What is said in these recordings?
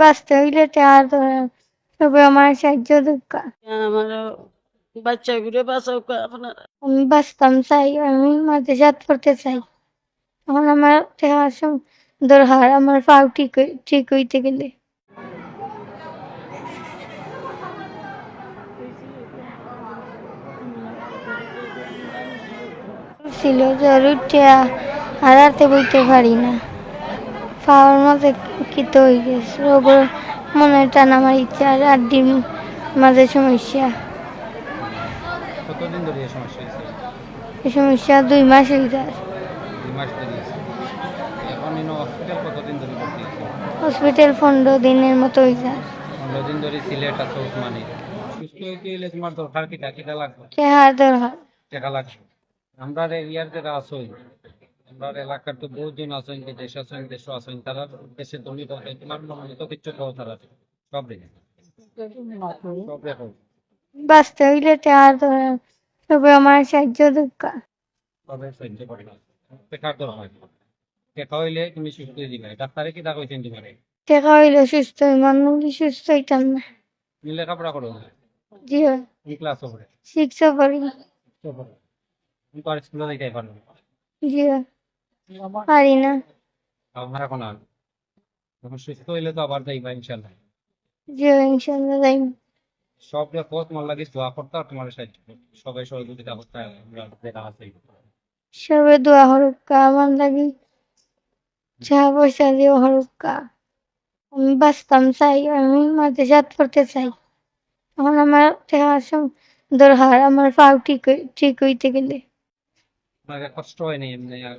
বাঁচতে হইলে দরকার তবে আমার সাহায্য দরকার। আমার বাচ্চা বাঁচাও আপনার। আমি বাঁচতাম চাই আমি মাদ্রাসাত পড়তে চাই। এখন আমার সম- দরকার আমার পাও ঠিক ঠিক হইতে গেলে। ছিল জরুর টেয়া হারাতে বইতে পারি না। পাওয়ার মধ্যে কিত হয়ে গেছে। রোগের মনে টানা আমার ইচ্ছা আর আড্ডির মাঝে সমস্যা। কতদিন ধরে এই সমস্যা এই সমস্যা দুই মাস হয়ে যায় হসপিটাল পনেরো দিনের মতো হয়ে যায় পনেরো দিন ধরে সিলেট আছে ওসমানী। সুস্থ হইতে গেলে তোমার দরকার কি? টাকা লাগবে? চেহারা দরকার। টাকা লাগবে। আমরা যারা আছেন আমরা এলাকার তো বহুজন আছেন দেশ আছেন দেশ আছেন তারা দেশে দলিত হবে তোমার মনে মতো কিচ্ছু খাও তারা সব রেখে সব রেখো বাঁচতে হইলে দরকার তবে আমার সাহায্য দরকার। সবে সহ্য করে না। বেকার দরকার টাকা হইলে তুমি সুস্থ হয়ে দিবে ডাক্তারে কি দেখা হয়েছেন তোমার টাকা হইলে সুস্থ ইমান হইলে সুস্থ হইতাম না। তুমি লেখাপড়া করো জি কোন ক্লাস হবে? শিখতে পারি তুমি তো আর স্কুলে যাইতে পারো না। জি পারি না। আমার এখন আর যখন সুস্থ হইলে তো আবার যাইবা ইনশাল্লাহ জি ইনশাল্লাহ যাই সব দেখো তোমার লাগে দোয়া করতে আর তোমার সাহায্য সবাই সহযোগিতা করতে আমরা যেটা আছে। সবে দোয়া হরক্কা আমার লাগি যা পয়সা দিয়ে হরক্কা আমি বাঁচতাম চাই আমি চাই। আমার দরকার আমার পাও ঠিক ঠিক হইতে গেলে। কষ্ট হয় নাই এমনি আর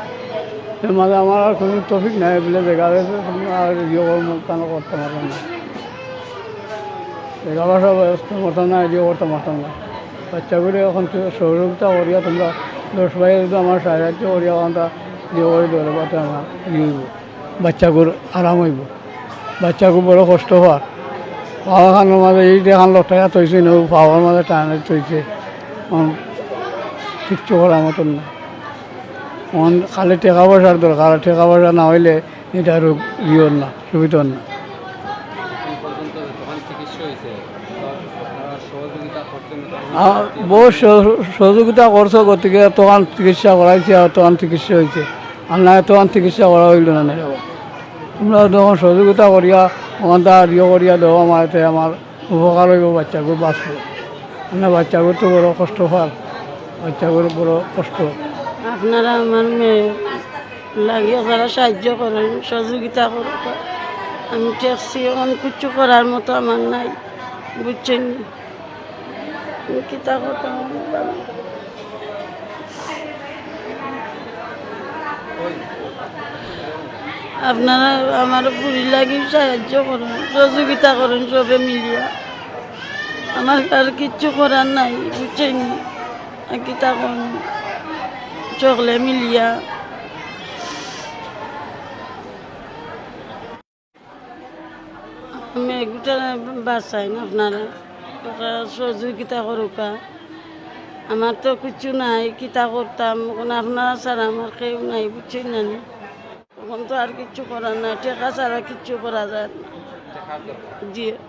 মাঝে আমার আর কোনো টপিক নাই বলে গেছে আর ইয়ে কেন করতে পারলাম না। লেখাপড়া ব্যবস্থা মতো না ইয়ে করতে পারতাম না। বাচ্চাগুলো এখন তো সহযোগিতা করিয়া তোমরা, দশ ভাই যদি আমার সাহায্য করিয়া তা ইয়ে করে দেবে বাচ্চা আমার ইয়ে হইব। বাচ্চাগুলোর আরাম হইব। বাচ্চাগু বড় কষ্ট হওয়ার। পাওয়া খানোর মাঝে এই দেখান লটাইয়া থৈছে নৌ পাওয়ার মাঝে টানে থৈছে কিচ্ছু করার মতন না এখন খালি টাকা পয়সার দরকার আর টাকা পয়সা না হইলে এটা রোগ ইয়র না সুবিধার না। যখন বহু সহযোগিতা করছ গতিকে তখন চিকিৎসা করাইছে আর তখন চিকিৎসা হয়েছে আর না তখন চিকিৎসা করা হইল না না। তোমরা তখন সহযোগিতা করিয়া তখন তার ইয়ে করিয়া দেওয়া আমার এতে আমার উপকার হইব বাচ্চাগুলো বাঁচবে। না বাচ্চাগুলো তো বড় কষ্ট পাল বাচ্চাগুলো বড় কষ্ট। আপনারা আমার মেয়ে লাগিয়ে যারা সাহায্য করেন, সহযোগিতা করেন আমি ট্যাক্সি এখন কিছু করার মতো আমার নাই, বুঝছেন? আপনারা আমার পুরী লাগি সাহায্য করেন, সহযোগিতা করেন সবে মিলিয়া। আমার আর কিচ্ছু করার নাই, বুঝছেন? কিতা করেন চকলে মিলিয়া আমি এগুটা বাঁচাই না আপনারা সহযোগিতা করুকা আমার তো কিছু নাই কিতা করতাম এখন আপনারা ছাড়া আমার কেউ নাই বুঝছেন না নি? তখন তো আর কিচ্ছু করার নাই টেকা ছাড়া কিচ্ছু করা যায় না জি কিতা কইবা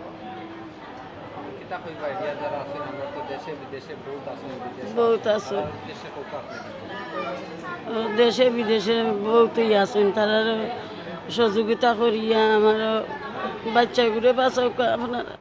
এরিয়া যারা আছেন আমরা তো দেশে বিদেশে বহুত বহুত আছে দেশে দেশে বিদেশে বহুতই আছেন তারা সহযোগিতা করিয়া আমার বাচ্চাগুলো বাঁচাও আপনারা।